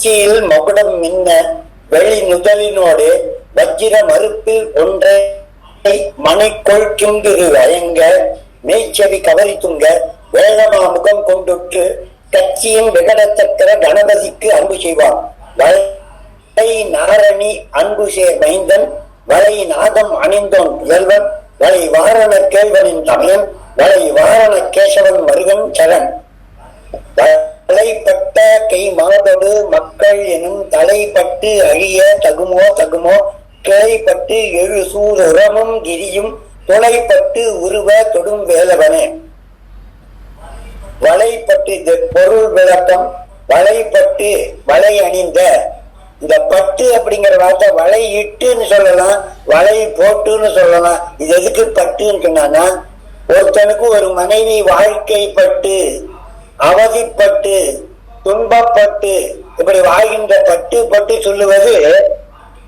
உச்சியில் மகுடம் மின்ன வெளி முதலினோடு வஜ்ர மறுப்பில் ஒன்றை மணிக்கொள் கிம்பிரு வயங்க மேய்ச்செவி கவரி துங்க வேகமா முகம் கொண்டுற்று கட்சியின் விகடத்தக்கர கணபதிக்கு அன்பு செய்வான். வளை நாரணி அன்பு சேர் மைந்தன் வளை நாதம் அணிந்தோன் புதல்வன் வளை வாரண கேள்வனின் தமையன் வளை வாரண கேசவன் மருகன் சரண். தலைப்பட்ட கை மாதோடு மக்கள் எனும் தலைப்பட்டு அழிய தகுமோ தகுமோ கிளைப்பட்டு எழு சூர் உரமும் கிரியும் துளைப்பட்டு உருவ தொடும் வேலவனே. வலைப்பட்டு பொருள் விளக்கம் வலைப்பட்டு வலை அணிந்த. இந்த பட்டு அப்படிங்கிற வார்த்தை வலை இட்டுன்னு சொல்லலாம் வலை போட்டுன்னு சொல்லலாம். இது எதுக்கு பட்டுன்னு சொன்னான்னா ஒருத்தனுக்கு ஒரு மனைவி வாழ்க்கை பட்டு அவதிப்பட்டு துன்பப்பட்டு இப்படி வாழ்கின்ற பட்டு பட்டு சொல்லுவது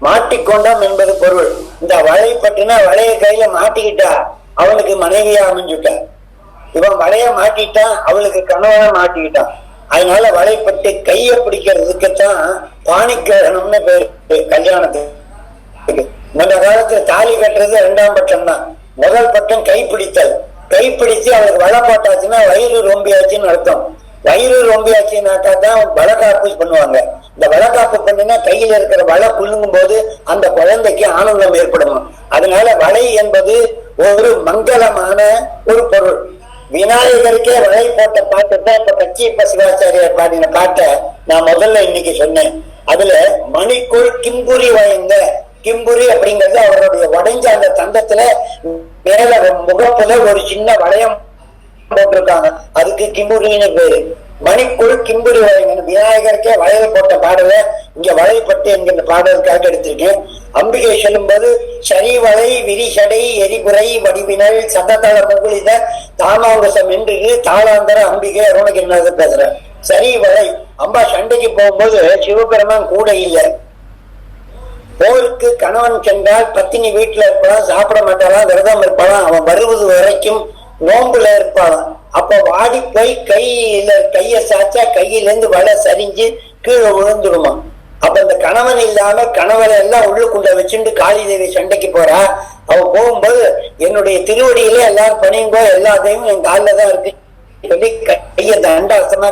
மாட்டிக்கொண்டோம் என்பது பொருள். இந்த வலைப்பட்டுனா வளைய கையில மாட்டிக்கிட்டா அவனுக்கு மனைவியா அமைஞ்சுட்டா. இவன் வளைய மாட்டிட்டான் அவளுக்கு கணவனை மாட்டிக்கிட்டான் அதனால வலைப்பட்டு கைய பிடிக்கிறதுக்குத்தான் பாணிக்கிரகணம்னு பேரு கல்யாணத்துக்கு. முன்ன காலத்துல தாலி கட்டுறது ரெண்டாம் பட்சம் தான் முதல் பட்டம் கைப்பிடித்தல் கை பிடிச்சு அவருக்கு வலை போட்டாச்சுன்னா வயிறு ரொம்பியாச்சுன்னு அர்த்தம். வயிறு ரொம்பியாச்சுனாக்கா தான் வளக்காப்பு பண்ணுவாங்க. இந்த வளக்காப்பு பண்ணினா கையில இருக்கிற வலை குலுங்கும் போது அந்த குழந்தைக்கு ஆனந்தம் ஏற்படும்? அதனால வலை என்பது ஒரு மங்களமான ஒரு பொருள். விநாயகருக்கே வலை போட்ட பாட்டு தான் இப்ப கச்சியப்ப சிவாச்சாரியர் பாடின பாட்டை நான் முதல்ல இன்னைக்கு சொன்னேன். அதுல மணிக்குள் கிம்புரி வயங்க கிம்புரி அப்படிங்கிறது அவருடைய உடைஞ்ச அந்த தந்தத்துல மேல முகப்புல ஒரு சின்ன வளையம் போட்டிருக்காங்க. அதுக்கு கிம்புரின்னு பேரு. மணிக்குள் கிம்புரி வளையங்கன்னு விநாயகருக்கே வளையல் போட்ட பாடல இங்க வளையப்பட்டு என்கின்ற பாடலுக்காக எடுத்திருக்கேன். அம்பிகை சொல்லும்போது சரிவளை விரிசடை எரிபுரை வடிவினல் சததள முகுளித தாமாங்கசம் என்று தாளாந்தர அம்பிகை அருணகிரிநாதர் பேசுறேன் சரிவளை. அம்பா சண்டைக்கு போகும்போது சிவபெருமான் கூட இல்லை. போருக்கு கணவன் சென்றால் பத்தினி வீட்டுல இருப்பான் சாப்பிட மாட்டாளாம் விரதம் இருப்பாளாம் அவன் வருவது வரைக்கும் நோம்புல இருப்பாளாம் அப்ப வாடி போய் கையில கைய சாச்சா கையில இருந்து வலை சரிஞ்சு கீழே விழுந்துடுமா அப்ப இந்த கணவன் இல்லாம கணவரை எல்லாம் உள்ளுக்குள்ள வச்சுட்டு காளி தேவி சண்டைக்கு போறா. அவ போகும்போது என்னுடைய திருவடியில எல்லாரும் பணியும்போ எல்லாத்தையும் என் காலில தான் இருக்கு. சொல்லி கைய தண்டாசமா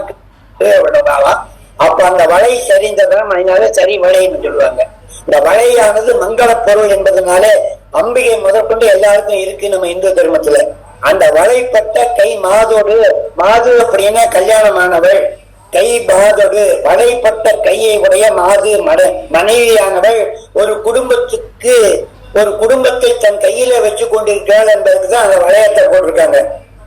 கீழே அப்ப அந்த வலை சரிந்ததான் அதனால சரி வலைன்னு சொல்லுவாங்க. இந்த வலையானது மங்கள பொருள் என்பதனால அம்பிகை முதற்கொண்டு எல்லாருக்கும் இருக்கு நம்ம இந்து தர்மத்துல. அந்த வலைப்பட்ட கை மாதோடு மாது அப்படின்னா கல்யாணமானவள். கை பாதகு வலைப்பட்ட கையை உடைய மாது மட மனைவியானவள் ஒரு குடும்பத்துக்கு ஒரு குடும்பத்தை தன் கையில வச்சு கொண்டிருக்கிறாள் என்பதுக்கு தான் அந்த வளையத்தை போட்டிருக்காங்க.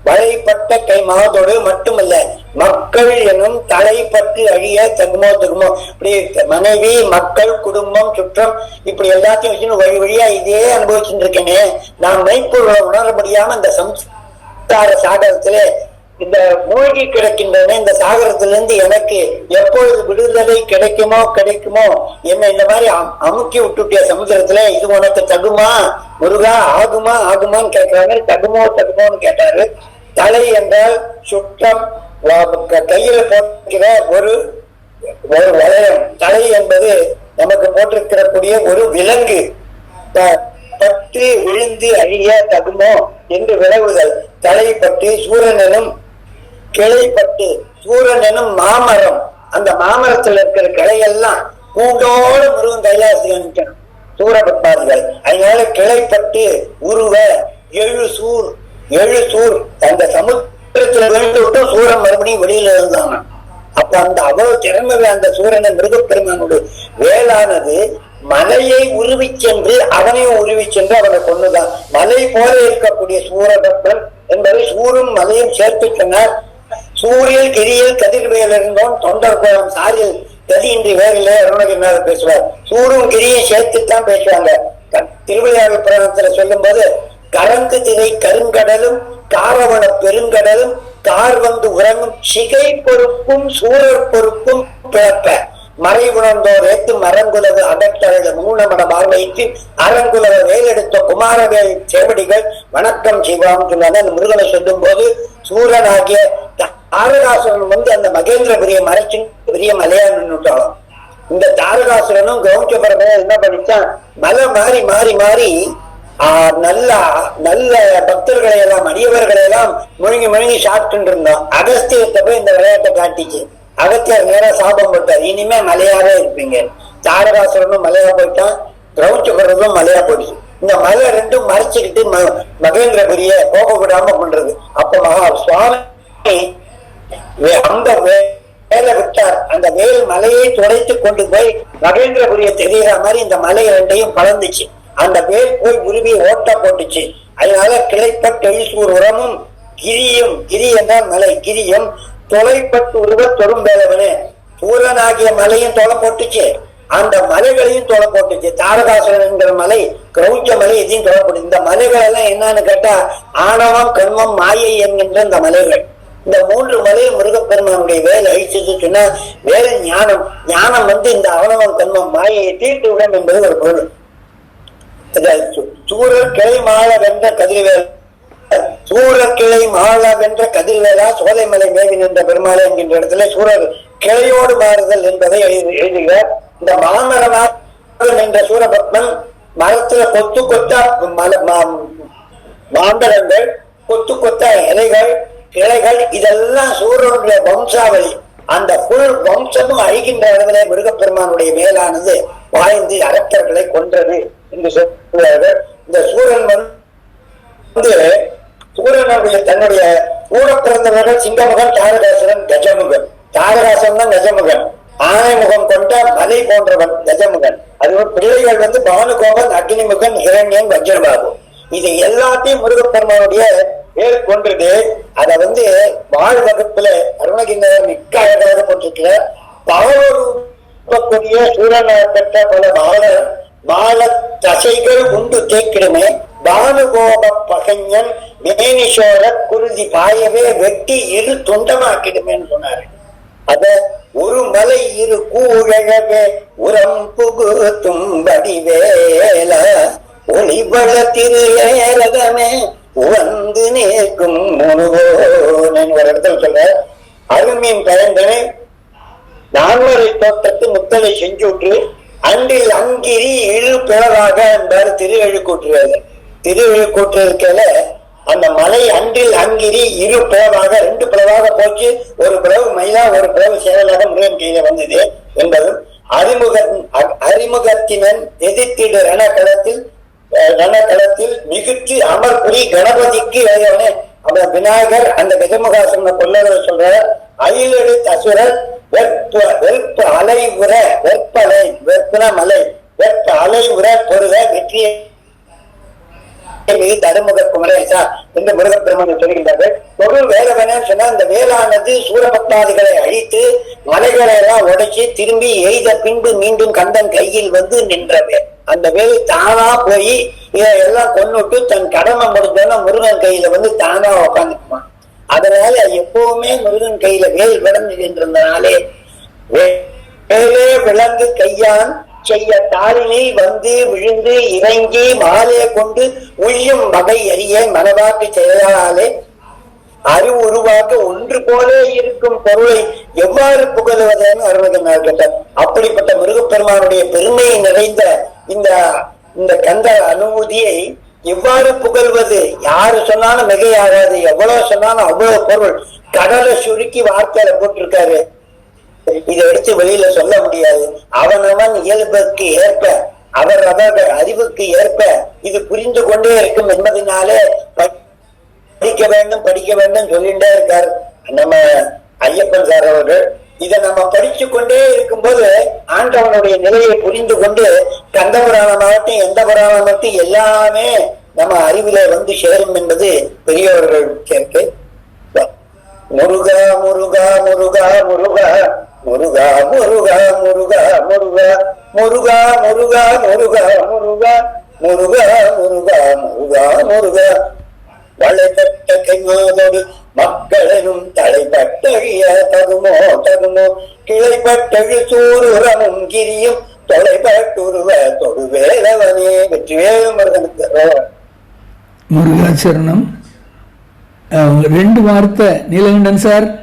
வலைப்பட்ட கை மகத்தோடு மட்டுமல்ல மக்கள் எனும் தலைப்பட்டு அழிய தகுமோ தகுமோ. இப்படி மனைவி மக்கள் குடும்பம் சுற்றம் இப்படி எல்லாத்தையும் வச்சு வழி வழியா இதே அனுபவிச்சுட்டு இருக்கேனே. நான் மெய்ப்பொருளை உணர முடியாம இந்த சம்ஸ்கார சாகரத்துல இந்த மூழ்கி கிடக்கின்றன இந்த சாகரத்திலிருந்து எனக்கு எப்பொழுது விடுதலை கிடைக்குமோ கிடைக்குமோ என்ன இந்த மாதிரி அம்- அமுக்கி விட்டுட்டிய சமுதிரத்துல இது உனக்கு தகுமா? முருகா ஆகுமா? ஆகுமான்னு கேட்கிறாங்க தகுமோ தகுமோன்னு கேட்டாரு. தலை என்றால் சுற்றம் கையில் க- கையில போட்டிருக்கிற ஒரு ஒரு வளையம். தலை என்பது நமக்கு போட்டிருக்கிறக்கூடிய ஒரு விலங்கு. ப- பட்டு விழுந்து அழிய தகுமோ என்று விலகுதல் தலைப்பட்டு சூரியனும் கிளைப்பட்டு பட்டு எனும் மாமரம். அந்த மாமரத்தில் இருக்கிற கிளையெல்லாம் கூண்டோடு முருகன் கைலாசிக்கணும் சூரபட்பாதிகள் அதனால கிளைப்பட்டு உருவ எழு சூர் ஏழு சூர். அந்த சமுத்திரத்துல விழுந்து விட்டு சூரன் மறுபடியும் வெளியில இருந்தாங்க அப்ப அந்த அவ்வளவு திறமை அந்த சூரனை மிருகப்பெருமானுடைய வேளானது மலையை உருவி சென்று அவனையும் உருவி சென்று அவனை கொண்டுதான் மலை போல இருக்கக்கூடிய சூரபத்மன் என்பதை சூரும் மலையும் சேர்த்து சொன்னார். சூரியல் கிரியில் கதிர்வேல் இருந்தோம். தொண்டர் கோலம் சாரில் கதியின்றி வேறில்லை அருணகிரிநாத பேசுவார். சூரும் கிரியும் சேர்த்துத்தான் பேசுவாங்க. திருவிழாவை திருவிளையாடல் புராணத்துல சொல்லும் போது கரந்து திரை கருங்கடலும் காரவள பெருங்கடலும் தார் வந்து உறங்கும் சிகை பொறுப்பும் சூரர் பொறுப்பும் பிறப்ப. மறை உணர்ந்தோர் ஏத்து மரங்குலவு அகற்றழகு மூணமட பார்வையிட்டு அரங்குலவ வேலெடுத்த குமாரவேல் சேவடிகள் வணக்கம் சிவாம் சொன்னாங்க அந்த முருகனை சொல்லும் போது சூரனாகிய தாரகாசுரன் வந்து அந்த மகேந்திரபுரிய மறைச்சு பெரிய மலையாளம் நின்றுட்டாலும் இந்த தாரகாசுரனும் கௌச்சபரமே என்ன பண்ணிச்சான் மலை மாறி மாறி மாறி நல்ல நல்ல பக்தர்களை எல்லாம் அடியவர்களை எல்லாம் முழுங்கி முழுங்கி சாப்பிட்டு இருந்தோம் அகஸ்தியத்தை போய் இந்த விளையாட்டை காட்டிச்சு. அகத்தியர் நேரம் சாபம் போட்டார். இனிமே மலையாவே இருப்பீங்க. தாரகாசுரனும் மலையா போயிட்டான். திரௌச்சபரதும் மலையா போயிடுச்சு. இந்த மலை ரெண்டும் மறைச்சுக்கிட்டு மகேந்திரபுரிய போக விடாம பண்றது அப்ப மகா சுவாமி அந்த வே- வேலை விட்டார். அந்த வேல் மலையை துடைத்து கொண்டு போய் மகேந்திரபுரிய தெரிகிற மாதிரி இந்த மலை ரெண்டையும் பறந்துச்சு அந்த வேல் போய் உருவி ஓட்ட போட்டுச்சு. அதனால கிளைப்பட்டு எழுசூர் உரமும் கிரியும் கிரி என்றால் மலை கிரியும் தொலைப்பட்டு உருவ தொடும் வேலவனே பூரனாகிய மலையும் தொலை போட்டுச்சு. அந்த மலைகளையும் தொலை போட்டுச்சு. தாரகாசுரன்கிற மலை கிரௌச்ச மலை இதையும் தொலை போட்டு இந்த மலைகள் எல்லாம் என்னன்னு கேட்டா ஆணவம் கண்மம் மாயை என்கின்ற இந்த மலைகள். இந்த மூன்று மலை முருகப்பெருமானுடைய வேலை அழிச்சது சொன்னா வேலை ஞானம். ஞானம் வந்து இந்த அவனவன் கண்மம் மாயையை தீர்த்து விடும் என்பது ஒரு பொருள். சூரர் கிளை மாள வென்ற கதிர்வேல் சூரர் கிளை மாள வென்ற கதிர்வேலா சோலைமலை மேவி நின்ற பெருமாளை என்கின்ற இடத்துல சூரர் கிளையோடு மாறுதல் என்பதை எழுதி- எழுதுகிறார் இந்த மாமரமா நின்ற சூரபத்மன் மரத்துல கொத்து கொத்தா மல மா- மாந்தரங்கள் கொத்து கொத்தா இலைகள் கிளைகள் இதெல்லாம் சூரனுடைய வம்சாவளி. அந்த புல் வம்சமும் அழிகின்ற இடத்துல முருகப்பெருமானுடைய மேலானது வாய்ந்து அரக்கர்களை கொன்றது. என்று இந்த சூரன் வந்து சூரனுடைய தன்னுடைய கூட பிறந்தவர்கள் சிங்கமுகன் தாரகாசுரன் கஜமுகன். தாரதாசன் தான் கஜமுகன். ஆனைமுகம் கொண்ட மலை போன்றவன் கஜமுகன். அது பிள்ளைகள் வந்து பானுகோபன் அக்னிமுகன் இரண்யன் வஜ்ரபாபு இது எல்லாத்தையும் முருகப்பெருமானுடைய பேர் கொண்டிருக்கு அதை வந்து வாழ் வகுப்புல அருணகிரிநாதர் மிக்க அழகாக போட்டிருக்கிறார். கூடிய சூழலை பெற்ற பல பால பால தசைகள் உண்டு தேக்கிடுமே பானுகோப பகஞ்சன் மேனிஷோர குருதி பாயவே வெட்டி இரு துண்டமாக்கிடுமேன்னு சொன்னாரு. அத ஒரு மலை இரு கூழகவே உரம் புகுத்தும்படி வேல ஒளிபல திருஏரகமே வந்து நேர்க்கும் முழுவோன் ஒரு இடத்துல சொல்ற அருமையின் பயந்தனே நான்மறை தோட்டத்து முத்தலை செஞ்சு விட்டு அன்றில் அங்கிரி இரு பிளவாக என்பார் திரு எழுக்கூற்றுறது திரு எழுக்கூற்று அந்த மலை அன்றில் அங்கிரி இரு பிளவாக ரெண்டு பிளவாக போச்சு. ஒரு பிளவு மயிலா ஒரு பிளவு சேவலாக முருகன் கீழே வந்தது என்பதும் அறிமுக அறிமுகத்தினன் எதிர்த்திடு ரணக்களத்தில் அஹ், ரணக்களத்தில் மிகுத்து அமர்புரி கணபதிக்கு இளையவனே. அவன் விநாயகர் அந்த கஜமுகாசன கொள்ளவர் சொல்ற அயிலடி அசுரர் வெப்ப வெப்ப அலை உர வெப்பலை வெப்பன மலை வெப்ப அலை உர பொருக வெற்றியை மீது தருமுக குமரேசா என்று முருகப்பெருமான் சொல்கின்றார்கள். பொருள் வேலவனன்னு சொன்னா அந்த வேளானது சூரபத்தாதிகளை அழித்து மலைகளை எல்லாம் உடைச்சி திரும்பி எய்த பின்பு மீண்டும் கந்தன் கையில் வந்து நின்றவே அந்த வேலை தானா போய் இதை எல்லாம் கொன்னுட்டு தன் கடமை முடிஞ்சோன்னா முருகன் கையில வந்து தானா உட்காந்துக்குமான் அதனால எப்பவுமே முருகன் கையில வேல் விளங்குகின்றதுனாலே வே- வேலே விளங்கு கையான் செய்ய தாளினில் வந்து விழுந்து இறங்கி மாலே கொண்டு உய்யும் வகை அறிய மனவாக்கு செயலாலே அறிவு உருவாக்க ஒன்று போலே இருக்கும் பொருளை எவ்வாறு புகழுவதுன்னு அருணகிரிநாதர் கேட்டார். அப்படிப்பட்ட முருகப்பெருமானுடைய பெருமை நிறைந்த இந்த இந்த கந்த அனுமதியை இவ்வாறு புகழ்வது யாரு சொன்னாலும் மிகையாகாது. எவ்வளவு சொன்னாலும் அவ்வளவு பொருள். கடலை சுருக்கி வார்த்தையில போட்டிருக்காரு. இதை எடுத்து வெளியில சொல்ல முடியாது. அவனவன் இயல்புக்கு ஏற்ப அவர் அவர்கள் அறிவுக்கு ஏற்ப இது புரிந்து கொண்டே இருக்கும் என்பதனாலே படிக்க வேண்டும் படிக்க வேண்டும் சொல்லிட்டே இருக்கார். நம்ம ஐயப்பன் சார் அவர்கள் இதை நம்ம படிச்சு கொண்டே இருக்கும்போது ஆண்டவனுடைய நிலையை புரிந்து கொண்டு கந்த புராணமாகட்டும் எந்த புராணமாகட்டும் எல்லாமே நம்ம அறிவில வந்து சேரும் என்பது பெரியவர்கள் சேர்க்கை முருகா முருகா முருகா முருகா முருகா முருகா முருகா முருகா முருகா முருகா முருகா முருகா முருகா முருகா முருகா முருகா வளைப்பட்ட கைமாதோடு மக்களெனும் தலைப்பட்டழிய தருமோ தருமோ கிளைப்பட்டழு சூருரமும் கிரியும் தொலைப்பட்டுருவ தொடுவேலவனே வெற்றிவேல முருகனுக்கு. முருகாச்சரணம். அஹ், ரெண்டு வார்த்தை நீலகண்டன் சார்.